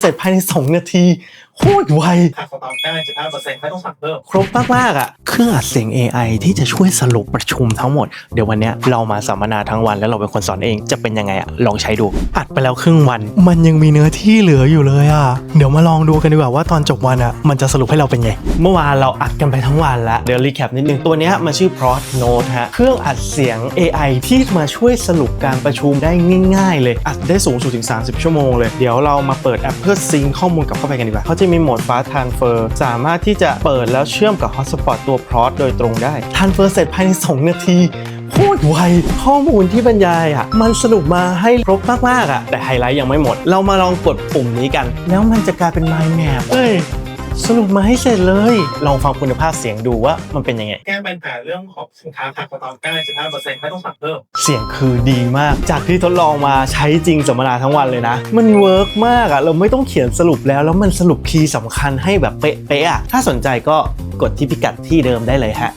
เสร็จภายใน 2 นาที โคตรไว หักสต็อกได้จุดห้าเปอร์เซ็นต์ไม่ต้องสั่งเพิ่ม ครบมาก ๆ อะ เครื่องอัดเสียง AI ที่จะช่วยสรุปประชุมทั้งหมด เดี๋ยววันนี้เรามาสัมมนาทั้งวันแล้วเราเป็นคนสอนเองจะเป็นยังไงอะลองใช้ดู อัดไปแล้วครึ่งวัน มันยังมีเนื้อที่เหลืออยู่เลยอะเดี๋ยวมาลองดูกันดีกว่าว่าตอนจบวันอะมันจะสรุปให้เราเป็นไง เมื่อวานเราอัดกันไปทั้งวันแล้วเดี๋ยวรีแคปนิดนึงตัวนี้มันชื่อ Prod Note ฮะเครื่องอัดเสียง AI ที่มาช่วยสรุปการประชุมได้ง่าย ๆ เลยอัดได้สูงสุดถึง 30 ชั่วโมงเลยเดี๋ยวเรามาเปิดแอปเพื่อซิงข้อมูลกลับเข้าไปกันดีกว่าเขาจะมีโหมด Fast Transfer สามารถที่จะเปิดแล้วเชื่อมกับ Hotspot ตัว Prod โดยตรงได้ Transfer เสร็จภายใน 2 นาทีโคตรไวข้อมูลที่บรรยายอะ มันสรุปมาให้ครบมาก ๆ อะ แต่ไฮไลท์ยังไม่หมด เรามาลองกดปุ่มนี้กัน แล้วมันจะกลายเป็น Mind Map เอ้ย สรุปมาให้เสร็จเลย ลองฟังคุณภาพเสียงดูว่ามันเป็นยังไง แก้ปัญหาเรื่องของสินค้าหักสต็อกได้จุดห้าเปอร์เซ็นต์ไม่ต้องสั่งเพิ่ม เสียงคือดีมาก จากที่ทดลองมาใช้จริงสัมมนาทั้งวันเลยนะ มันเวิร์กมากอะเราไม่ต้องเขียนสรุปแล้ว แล้วมันสรุปคีย์สำคัญให้แบบเป๊ะๆอะถ้าสนใจก็กดที่พิกัดที่เดิมได้เลยฮะ